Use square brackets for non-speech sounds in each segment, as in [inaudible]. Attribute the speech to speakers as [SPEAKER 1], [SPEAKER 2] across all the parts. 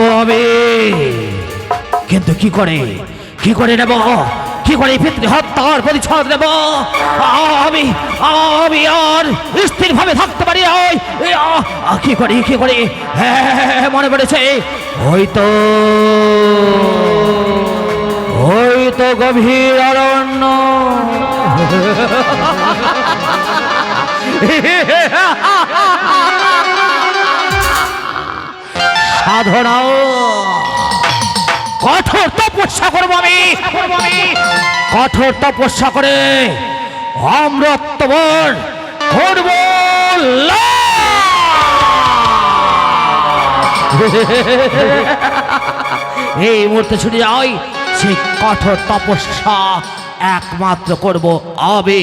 [SPEAKER 1] নেব কিন্তু কি করে? কি করে নেব? কি করে পিতৃ হত্যার পরিচ্ছদ নেব? আমি আমি আর স্থির ভাবে থাকতে পারি কি করি কি করি? হ্যাঁ মনে পড়েছে। ওই তো ওই তো গভীর অরণ্য। [laughs] সাধনাও। কঠোর তপস্যা করব আমি। কঠোর তপস্যা করে অমৃতবর করব এই মুহূর্তে ছুটে যাই সেই কঠোর তপস্যা একমাত্র করব আবে।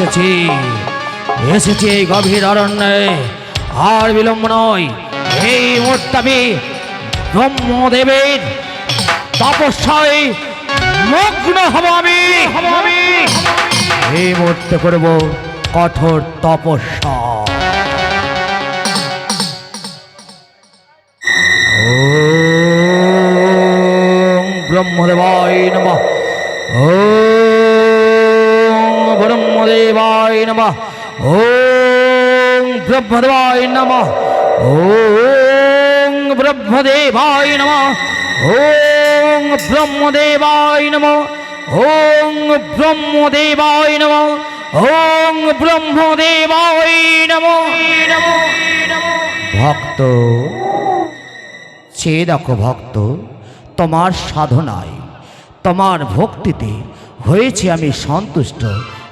[SPEAKER 1] এসেছি এসেছি এই গভীর অরণ্যে। আর বিলম্ব নয়, এই মুহূর্তে আমি ব্রহ্মদেবের তপস্যায় মগ্ন হব আমি। আমি এই মুহূর্তে করব কঠোর তপস্যা। ব্রহ্মদেবায় নমঃ। ওম देवाय नमः ॐ ब्रह्मदेवाय नमः ॐ ब्रह्मदेवाय नमः ॐ ब्रह्मदेवाय नमः ॐ ब्रह्मदेवाय नमः ॐ ब्रह्मदेवाय नमो ভক্ত চেয়ে দেখো ভক্ত তোমার সাধনায় তোমার ভক্তিতে হয়েছে আমি সন্তুষ্ট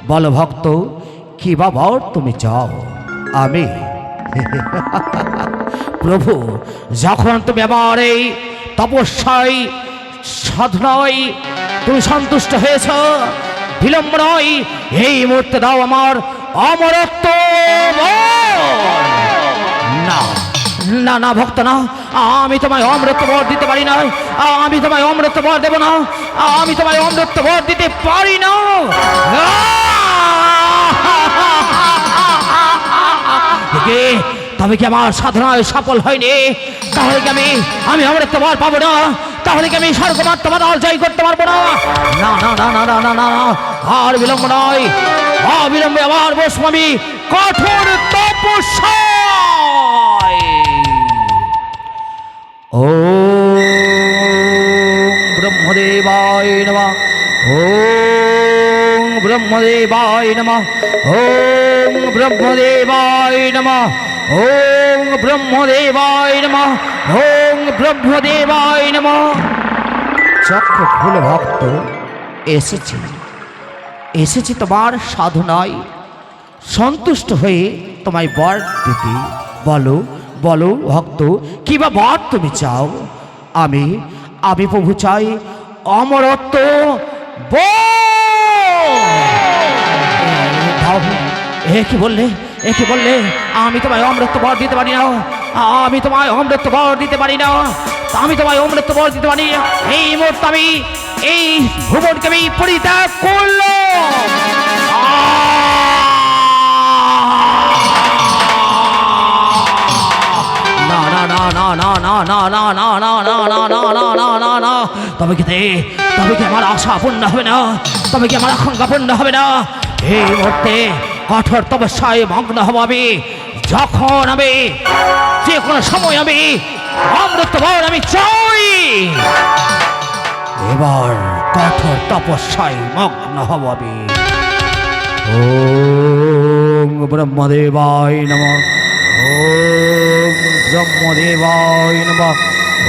[SPEAKER 1] বলো ভক্ত, কি বা বর তুমি চাও? আমি। প্রভু, যখন তুমি আমার এই তপস্যায় সাধনায় তুমি সন্তুষ্ট হয়েছ, বিলম্ব নয়, এই মুহূর্তে দাও আমার অমরত্ব না না না ভক্ত, না। আমি তোমায় অমৃত বর দিতে পারি না। আমি তোমায় অমৃত বর দেব না। আমি তোমায় অমৃত বর দিতে পারি না। কে তবে কি আমার সাধনায় সফল হয়নি? তাহলে কি আমি আমি অমৃত বল পাবো না? তাহলে কি আমি স্বর্গমার তোমার আর জয় করতে পারব না? না না না না না না না আর বিলম্ব নয়। অবিলম্বে আমার বৈষ্ণবী কঠোর তপস্যায়। ও ব্রহ্মদেবায় নমঃ। ও ব্রহ্মদেবায় নমঃ। ও ওম ব্রহ্মদেবায় নমঃ ওম ব্রহ্মদেবায় নমঃ ওম ব্রহ্মদেবায় নমঃ চক্র খুল ভক্ত এসেছি এসেছি তোমার সাধনায় সন্তুষ্ট হয়ে তোমায় বর দিতে বলো বলো ভক্ত কি বা বর তুমি চাও আমি আমি প্রভু চাই অমরত্ব বর। এ কি বললে এ কি বললে আমি তোমায় অমৃত বর দিতে পারি না আমি তোমায় অমৃত বর দিতে পারি না আমি তোমায় অমৃত বর দিতে পারি এই মুহূর্তে আমি এই ভুবনকে আমি পরিত্যাগ করল তবে কি তবে কি আমার আশা পূর্ণ হবে না তবে কি আমার আশঙ্কা পূর্ণ হবে না এই মুহূর্তে কঠোর তপস্যায় মগ্ন হব আমি। যখন আমি যে কোনো সময় আমি অমৃত বর আমি চাই, এবার কঠোর তপস্যায় মগ্ন হব আমি। ওম ব্রহ্মদেবায় নম। ওম ব্রহ্মদেবায় নম।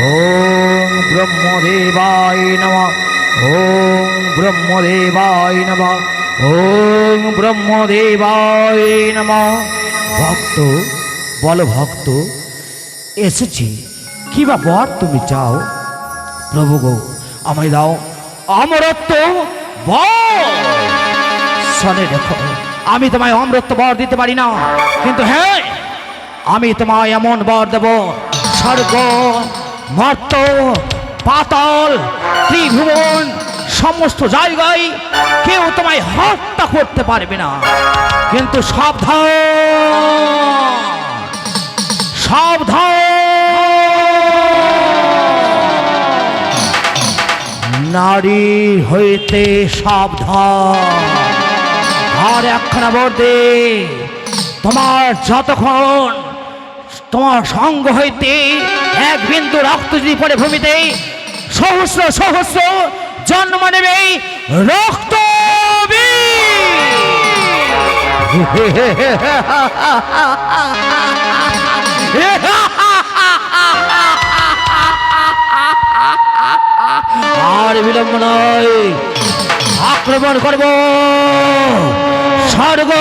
[SPEAKER 1] ওম ব্রহ্মদেবায় নম। ওম ব্রহ্মদেবায় নম। ওম ব্রহ্মদেবায় নম। ভক্ত, বল ভক্ত, এসেছি। কি বা বর তুমি চাও? প্রভু গো, আমায় দাও অমরত্ব শোনে, দেখো, আমি তোমায় অমরত্ব বর দিতে পারি না। কিন্তু হ্যাঁ আমি তোমায় এমন বর দেব, স্বর্গ, মর্ত, পাতাল, ত্রিভুবন সমস্ত জায়গায় কেউ তোমায় হত্যা করতে পারবে না। কিন্তু সাবধান। সাবধান। নারী হইতে সাবধান। আর একখানা বর্দে তোমার যতক্ষণ তোমার সঙ্গ হইতে এক বিন্দু রক্ত যদি পড়ে ভূমিতে, সহস্র সহস্র জন্ম নেবে রক্ত আর বিলম্ব নয় আক্রমণ করব। স্বর্গ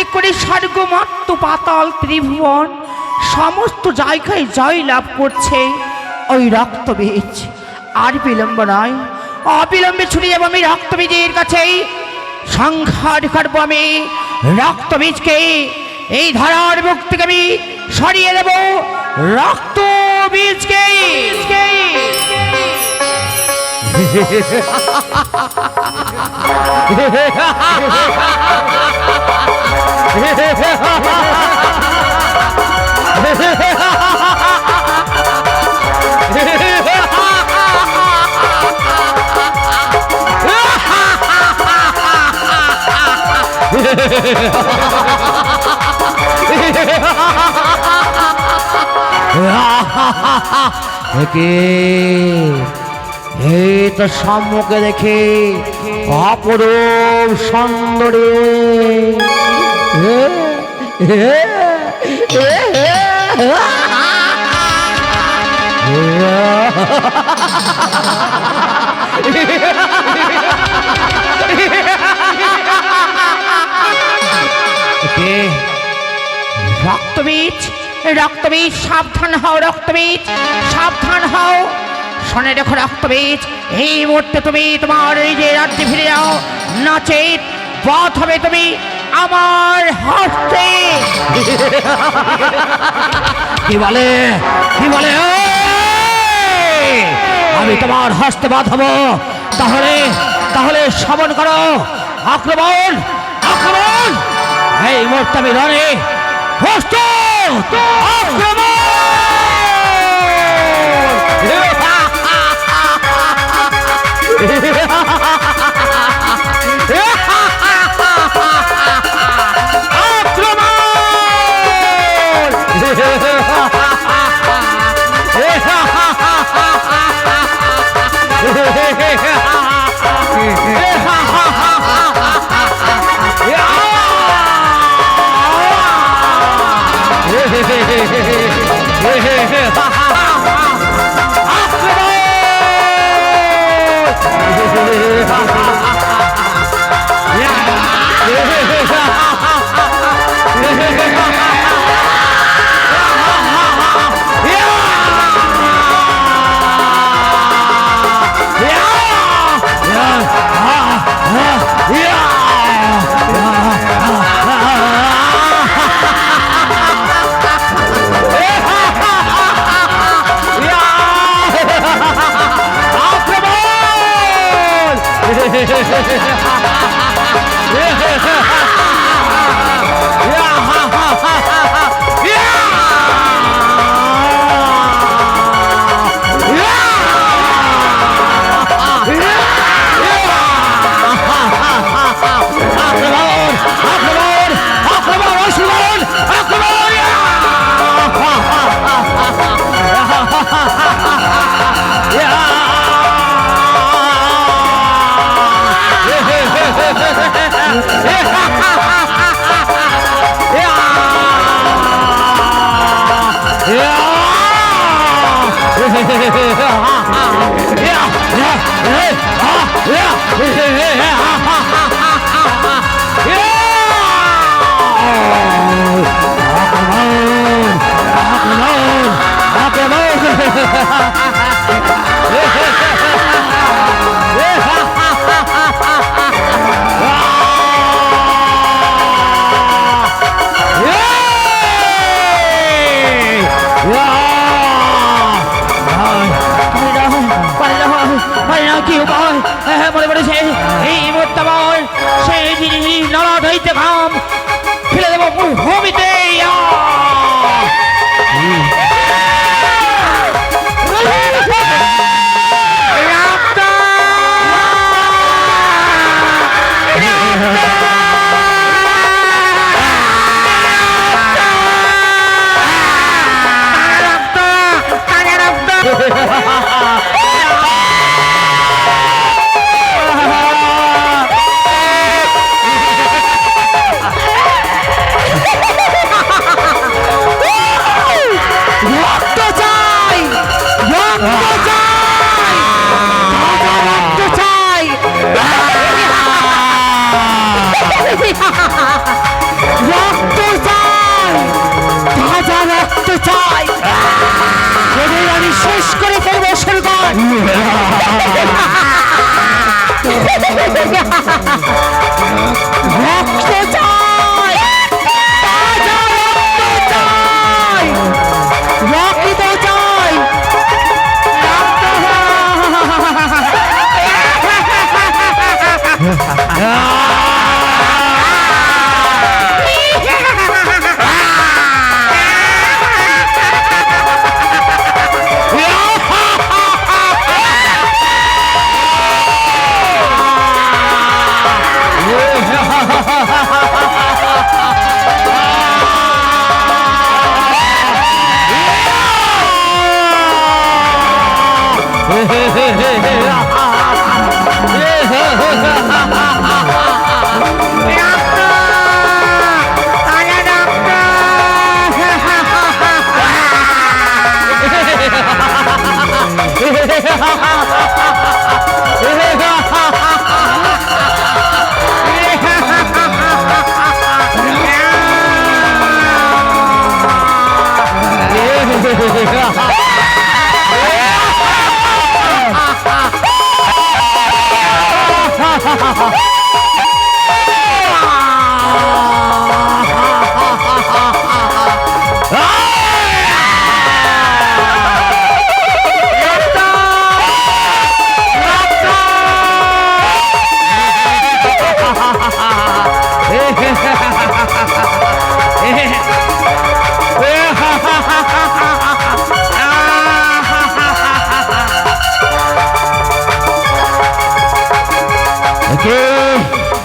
[SPEAKER 2] এক করে স্বর্গ মর্ত পাতাল ত্রিভুবন, সমস্ত জায়গায় জয় লাভ করছে ওই রক্তবীজ আর বিলম্ব নয়, অবিলম্বে ছুটে যাব আমি রক্তবীজের কাছেই। সংহার করব আমি রক্তবীজকে এই ধারার মুখ থেকে আমি সরিয়ে দেব রক্তবীজকে
[SPEAKER 1] একে তো সম্মুখে দেখে অপরূপ সুন্দরী।
[SPEAKER 2] রক্তবীজ রক্তবীজ সাবধান হও রক্তবীজ সাবধান হও। শোনে দেখো রক্তবীজ। এই মুহূর্তে তুমি তোমার এই যে রাজ্যে ফিরে যাও নচেত পথ হবে তুমি আমার হস্তে [laughs]
[SPEAKER 1] কি বলে? কি বলে? আমি তোমার হস্তে বাঁধব তাহলে তাহলে শ্রবণ করো। আক্রমণ আক্রমণ। এই মুহূর্তে আমি রণে প্রস্তুত আক্রমণ! Hey! Thank you. 嘿嘿。嘿嘿嘿嘿呀，嘿嘿哈哈。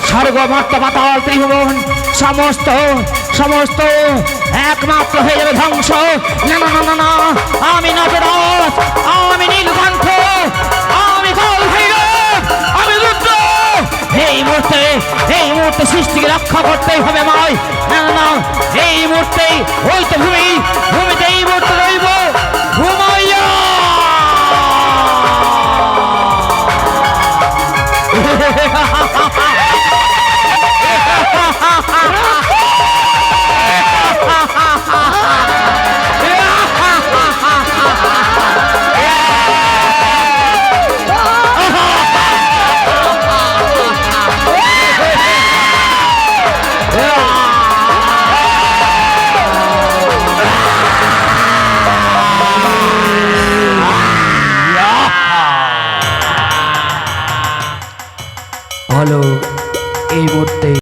[SPEAKER 1] স্বর্গ মর্ত পাতাল, ত্রিভুবন, সমস্ত সমস্ত একমাত্র হয়ে যাবে ধ্বংস। না না না না আমি নজরাত আমি নীলকণ্ঠ, আমি আমি রুদ্র। এই মুহূর্তে এই মুহূর্তে সৃষ্টিকে রক্ষা করতেই হবে আমায়। না না, এই মুহূর্তে ওই তো ভূমি, ভূমিতে এই মুহূর্তে রইব।